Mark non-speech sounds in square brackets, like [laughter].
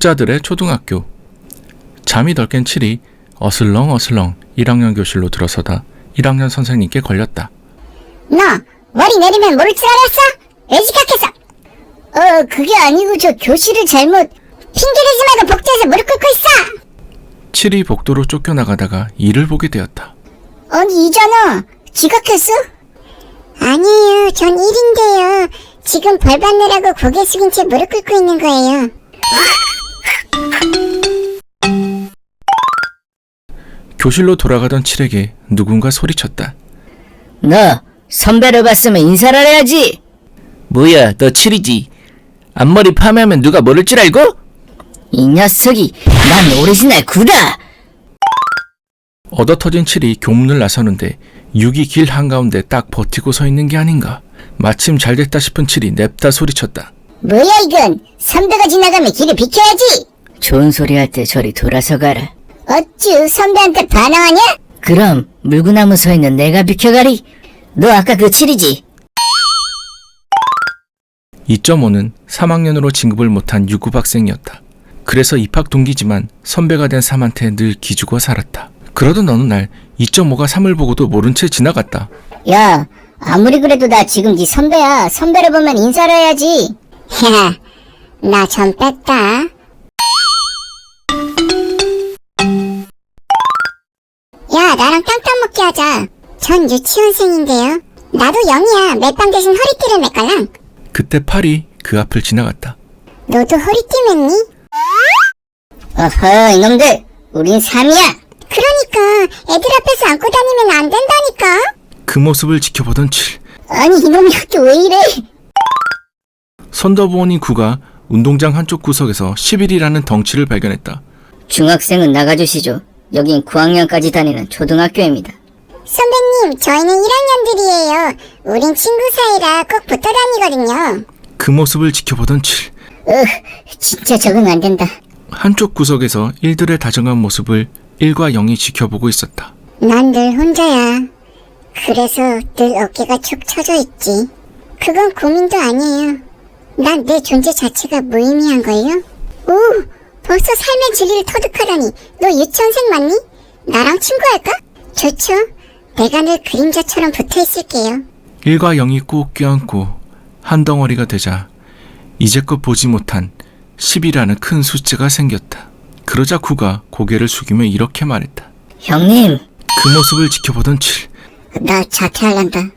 숫자들의 초등학교. 잠이 덜깬 7이 어슬렁 어슬렁 1학년 교실로 들어서다 1학년 선생님께 걸렸다. 너 머리 내리면 모를 줄 알았어? 왜 지각했어? 어 그게 아니고 저 교실을 잘못 핑계대지 말고 복도에서 무릎 꿇고 있어 7이 복도로 쫓겨나가다가 이를 보게 되었다. 아니 이잖아 지각했어? 아니에요 전 1인데요 지금 벌 받느라고 고개 숙인 채 무릎 꿇고 있는 거예요 교실로 돌아가던 7에게 누군가 소리쳤다. 너 선배를 봤으면 인사를 해야지. 뭐야, 너 칠이지? 앞머리 파마하면 누가 모를 줄 알고? 이 녀석이 난 오리지널 구다. 얻어 터진 7이 교문을 나서는데 6이 길 한가운데 딱 버티고 서 있는 게 아닌가. 마침 잘 됐다 싶은 7이 냅다 소리쳤다. 뭐야 이건 선배가 지나가면 길을 비켜야지 좋은 소리 할 때 저리 돌아서 가라. 어쭈 선배한테 반항하냐? 그럼 물구나무 서 있는 내가 비켜가리. 너 아까 그 칠이지? 2.5는 3학년으로 진급을 못한 유급 학생이었다. 그래서 입학 동기지만 선배가 된 3한테 늘 기죽어 살았다. 그러던 어느 날 2.5가 3을 보고도 모른 채 지나갔다. 야, 아무리 그래도 나 지금 네 선배야. 선배를 보면 인사를 해야지. [laughs] 야, 나 전 뺐다. 먹기 하자. 전 유치원생인데요. 나도 영이야. 맷빵 대신 허리띠를 맸걸랑. 그때 8이 그 앞을 지나갔다. 너도 허리띠 맸니? 어허, 이놈들. 우린 3이야. 그러니까 애들 앞에서 안고 다니면 안 된다니까. 그 모습을 지켜보던 7. 아니 이놈의 학교 왜 이래? 선더부원인 9가 운동장 한쪽 구석에서 11이라는 덩치를 발견했다. 중학생은 나가주시죠. 여긴 9학년까지 다니는 초등학교입니다. 선배님, 저희는 1학년들이에요. 우린 친구 사이라 꼭 붙어 다니거든요. 그 모습을 지켜보던 7. 으, 진짜 적응 안 된다. 한쪽 구석에서 일들의 다정한 모습을 1과 0이 지켜보고 있었다. 난 늘 혼자야. 그래서 늘 어깨가 축 처져 있지. 그건 고민도 아니에요. 난 내 존재 자체가 무의미한걸요? 오, 벌써 삶의 진리를 터득하다니. 너 유치원생 맞니? 나랑 친구할까? 좋죠. 내가 늘 그림자처럼 붙어 있을게요. 1과 0이 꼭 껴안고 한 덩어리가 되자 이제껏 보지 못한 10이라는 큰 숫자가 생겼다. 그러자 9가 고개를 숙이며 이렇게 말했다. 형님, 그 모습을 지켜보던 7. 나 자퇴할란다.